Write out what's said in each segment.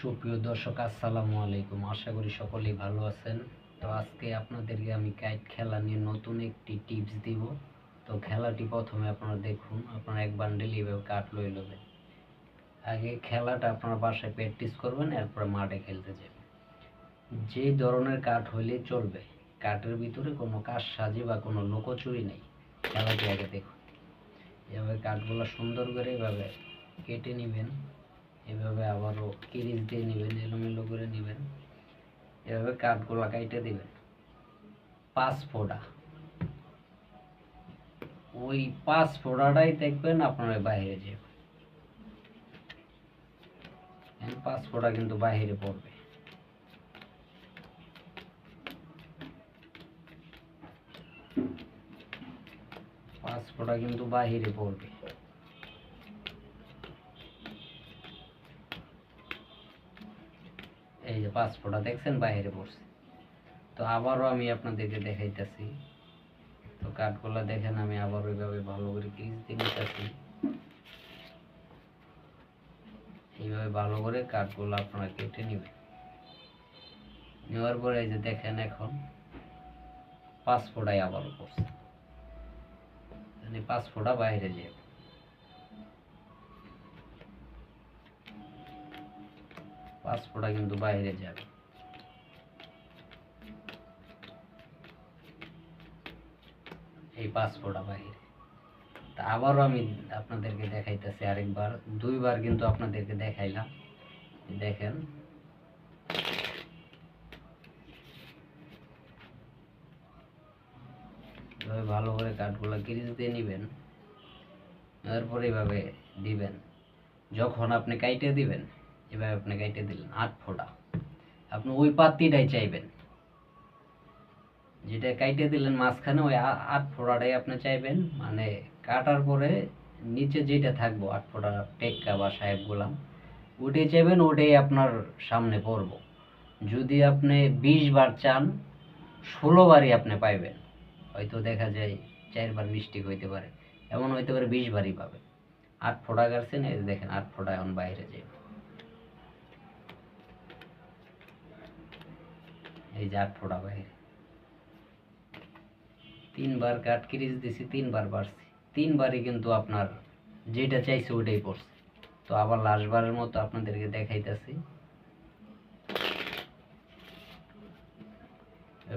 সুপ্রিয় দর্শক, আসসালামু আলাইকুম। আশা করি সকলেই ভালো আছেন। তো আজকে আপনাদেরকে আমি কাইট খেলা নিয়ে নতুন একটি টিপস দিব। তো খেলাটি প্রথমে আপনারা দেখুন, আপনারা এক বান্ডেল এইভাবে কাঠ লই নেবেন আগে খেলাটা আপনারা বাসায় প্র্যাকটিস করবেন, এরপরে মাঠে খেলতে যাবেন। যে ধরনের কাঠ হইলে চলবে কাঠের ভিতরে কোনো কাজ সাজি বা কোনো লোকচুরি নেই। খেলাটি আগে দেখুন। এভাবে কাঠগুলো সুন্দর করে এভাবে কেটে নেবেন। এভাবে আবারও কিরিচ দিয়ে নেবেন, এলোমেলো করে নেবেন। এভাবে কাঠগুলো কাইটে দেবেন। পাঁচ ফোড়া। ওই পাঁচ ফোড়াটাই দেখবেন আপনার বাইরে যাবে পাঁচ ফোড়া কিন্তু বাইরে পড়বে। পাঁচ ফোড়া কিন্তু বাহিরে পড়বে। এই যে ফোঁটা দেখছেন, বাইরে পড়ছে। তো আবারও আমি আপনাদেরকে দেখাইতেছি। তো কাঠগুলো দেখেন, আমি আবার ওইভাবে ভালো করে ক্রিজ নিতেছি। এইভাবে ভালো করে কাঠগুলো আপনারা কেটে নেবেন। নেওয়ার পরে এই যে দেখেন এখন পাঁচ ফোঁটাই আবারও পড়ছে। মানে পাঁচ ফোঁটা বাইরে যাবে। ফোঁটা কিন্তু বাইরে যাবে। এই ফোঁটা বাইরে। তা আবারও আমি আপনাদেরকে দেখাইতেছি আরেকবার। দুইবার কিন্তু আপনাদেরকে দেখাইলাম। দেখেন। ভালো করে কাঠগুলো কিরিচ দিয়ে নিবেন। এরপর এইভাবে দিবেন। যখন আপনি কাইটে দিবেন এভাবে আপনি কাইটে দিলেন, আট ফোঁটা। আপনি ওই পাত্তিটাই চাইবেন। যেটা কাইটে দিলেন মাঝখানে, ওই আট ফোঁড়াটাই আপনি চাইবেন। মানে কাটার পরে নিচে যেটা থাকব, আট ফোঁটা টেক্কা বা সাহেব গোলাম, ওটাই চাইবেন, ওটাই আপনার সামনে পড়ব। যদি আপনি বিশ বার চান, ষোলো বারই আপনি পাইবেন। হয়তো দেখা যায় চারবার মিস্টেক হইতে পারে। এমন হইতে পারে বিশ বারই পাবেন। আট ফোঁটা গাড়ছেন, এই দেখেন, আট ফোঁটা এখন বাইরে যাবে এই যে আট বাইরে। তিনবার কাট ক্রিজ দিছি, তিনবার বাড়ছি। তিনবারই কিন্তু আপনার যেটা চাইছে ওটাই পড়ছে। তো আবার লাস্টবারের মতো আপনাদেরকে দেখাইতেছি।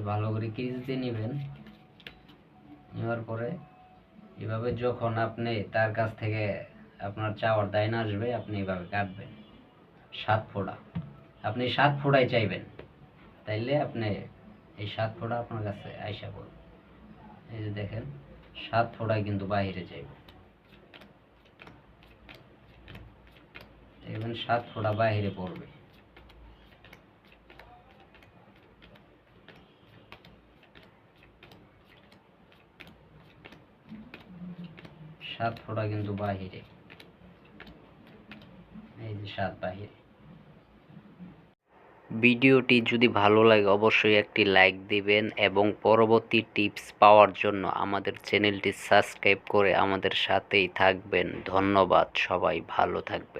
ভালো করে ক্রিজ দিয়ে নেবেন। নেওয়ার পরে এভাবে যখন আপনি তার কাছ থেকে আপনার চাওয়ার দাইন আসবে, আপনি এভাবে কাটবেন। সাত ফোঁটা আপনি সাত ফোঁটাই চাইবেন। তাইলে আপনি এই সাত ফোঁটা আপনার কাছে আইসা করবে এই যে দেখেন, সাত ফোঁটায় কিন্তু বাইরে যাইবে। দেখবেন সাত ফোঁটা বাইরে পড়বে। সাত ফোঁটা কিন্তু বাহিরে এই যে সাত বাহিরে ভিডিওটি যদি ভালো লাগে, অবশ্যই একটি লাইক দিবেন এবং পরবর্তী টিপস পাওয়ার জন্য আমাদের চ্যানেলটি সাবস্ক্রাইব করে আমাদের সাথেই থাকবেন। ধন্যবাদ, সবাই ভালো থাকবেন।